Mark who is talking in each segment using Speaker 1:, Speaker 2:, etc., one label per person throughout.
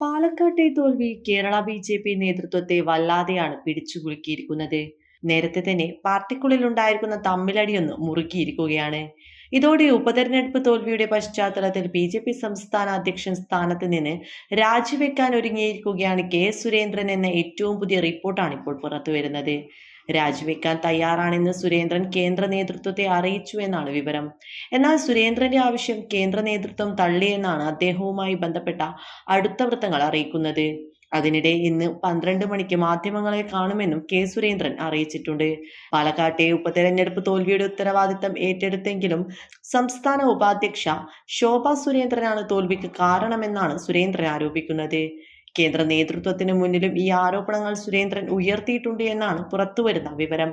Speaker 1: പാലക്കാട്ടെ തോൽവി Kerala B J P നേതൃത്വത്തെ വല്ലാതെയാണ് പിടിച്ചുകുലുക്കിയിരിക്കുന്നത്. നേരത്തെ തന്നെ പാർട്ടിക്കുള്ളിലുണ്ടായിരിക്കുന്ന തമ്മിലടിയൊന്ന് മുറുകിയിരിക്കുകയാണ് ഇതോടെ ഉപതെരഞ്ഞെടുപ്പ് തോൽവിയുടെ പശ്ചാത്തലത്തിൽ ബി ജെ പി സംസ്ഥാന അധ്യക്ഷൻ സ്ഥാനത്ത് നിന്ന് രാജിവെക്കാൻ ഒരുങ്ങിയിരിക്കുകയാണ് കെ സുരേന്ദ്രൻ എന്ന ഏറ്റവും പുതിയ റിപ്പോർട്ടാണ് ഇപ്പോൾ പുറത്തുവരുന്നത്. രാജിവെക്കാൻ തയ്യാറാണെന്ന് സുരേന്ദ്രൻ കേന്ദ്ര നേതൃത്വത്തെ അറിയിച്ചു എന്നാണ് വിവരം. എന്നാൽ സുരേന്ദ്രന്റെ ആവശ്യം കേന്ദ്ര നേതൃത്വം തള്ളിയെന്നാണ് അദ്ദേഹവുമായി ബന്ധപ്പെട്ട അടുത്ത വൃത്തങ്ങൾ അറിയിക്കുന്നത്. അതിനിടെ ഇന്ന് പന്ത്രണ്ട് മണിക്ക് മാധ്യമങ്ങളെ കാണുമെന്നും കെ സുരേന്ദ്രൻ അറിയിച്ചിട്ടുണ്ട്. പാലക്കാട്ടെ ഉപതെരഞ്ഞെടുപ്പ് തോൽവിയുടെ ഉത്തരവാദിത്തം ഏറ്റെടുത്തെങ്കിലും സംസ്ഥാന ഉപാധ്യക്ഷ ശോഭ സുരേന്ദ്രനാണ് തോൽവിക്ക് കാരണമെന്നാണ് സുരേന്ദ്രൻ ആരോപിക്കുന്നത്. കേന്ദ്ര നേതൃത്വത്തിന് മുന്നിലും ഈ ആരോപണങ്ങൾ സുരേന്ദ്രൻ ഉയർത്തിയിട്ടുണ്ട് എന്നാണ് പുറത്തുവരുന്ന വിവരം.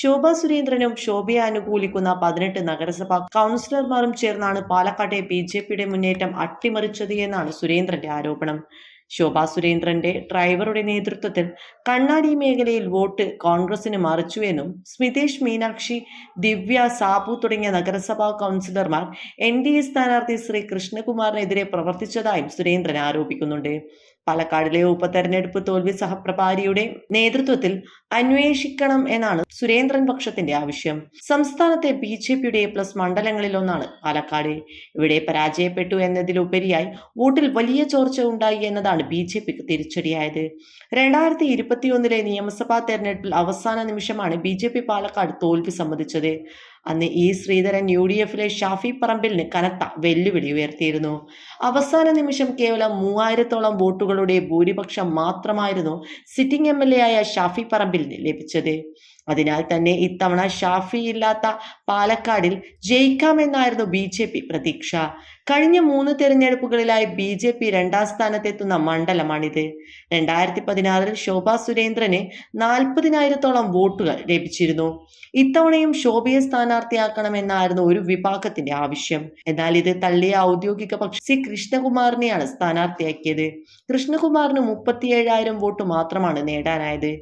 Speaker 1: ശോഭ സുരേന്ദ്രനും ശോഭയെ അനുകൂലിക്കുന്ന പതിനെട്ട് നഗരസഭാ കൗൺസിലർമാരും ചേർന്നാണ് പാലക്കാട്ടെ ബി ജെ പിയുടെ മുന്നേറ്റം അട്ടിമറിച്ചത് എന്നാണ് സുരേന്ദ്രന്റെ ആരോപണം. ശോഭാ സുരേന്ദ്രന്റെ ഡ്രൈവറുടെ നേതൃത്വത്തിൽ കണ്ണാടി മേഖലയിൽ വോട്ട് കോൺഗ്രസിന് മറിച്ചുവെന്നും സ്മിതേഷ് മീനാക്ഷി ദിവ്യ സാബു തുടങ്ങിയ നഗരസഭാ കൗൺസിലർമാർ എൻ ഡി എ സ്ഥാനാർത്ഥി ശ്രീ കൃഷ്ണകുമാറിനെതിരെ പ്രവർത്തിച്ചതായും സുരേന്ദ്രൻ ആരോപിക്കുന്നുണ്ട്. പാലക്കാടിലെ ഉപതെരഞ്ഞെടുപ്പ് തോൽവി സഹപ്രഭാരിയുടെ നേതൃത്വത്തിൽ അന്വേഷിക്കണം എന്നാണ് സുരേന്ദ്രൻ പക്ഷത്തിന്റെ ആവശ്യം. സംസ്ഥാനത്തെ ബി ജെ പിയുടെ പ്ലസ് മണ്ഡലങ്ങളിലൊന്നാണ് പാലക്കാട്. ഇവിടെ പരാജയപ്പെട്ടു എന്നതിലുപരിയായി വോട്ടിൽ വലിയ ചോർച്ച ഉണ്ടായി എന്നതാണ് ബി ജെ പിക്ക് തിരിച്ചടിയായത്. രണ്ടായിരത്തി ഇരുപത്തിയൊന്നിലെ നിയമസഭാ തെരഞ്ഞെടുപ്പിൽ അവസാന നിമിഷമാണ് ബി ജെ പി പാലക്കാട് തോൽവി സമ്മതിച്ചത്. അന്ന് ഇ ശ്രീധരൻ യു ഡി എഫിലെ ഷാഫി പറമ്പിലിന് കനത്ത വെല്ലുവിളി ഉയർത്തിയിരുന്നു. അവസാന നിമിഷം കേവലം മൂവായിരത്തോളം വോട്ടുകളുടെ ഭൂരിപക്ഷം മാത്രമായിരുന്നു സിറ്റിംഗ് എം എൽ എ ആയ ഷാഫി പറമ്പിലിന് ലഭിച്ചത്. അതിനാൽ തന്നെ ഇത്തവണ ഷാഫി ഇല്ലാത്ത പാലക്കാടിൽ ജയിക്കാമെന്നായിരുന്നു ബി ജെ പി പ്രതീക്ഷ. കഴിഞ്ഞ മൂന്ന് തെരഞ്ഞെടുപ്പുകളിലായി ബി ജെ പി രണ്ടാം സ്ഥാനത്തെത്തുന്ന മണ്ഡലമാണിത്. രണ്ടായിരത്തി പതിനാറിൽ ശോഭാ സുരേന്ദ്രന് നാൽപ്പതിനായിരത്തോളം വോട്ടുകൾ ലഭിച്ചിരുന്നു. ഇത്തവണയും ശോഭയെ സ്ഥാനാർത്ഥിയാക്കണമെന്നായിരുന്നു ഒരു വിഭാഗത്തിന്റെ ആവശ്യം. എന്നാൽ ഇത് തള്ളിയ ഔദ്യോഗിക പക്ഷി സി കൃഷ്ണകുമാറിനെയാണ് സ്ഥാനാർത്ഥിയാക്കിയത്. കൃഷ്ണകുമാറിന് മുപ്പത്തിയേഴായിരം വോട്ട് മാത്രമാണ് നേടാനായത്.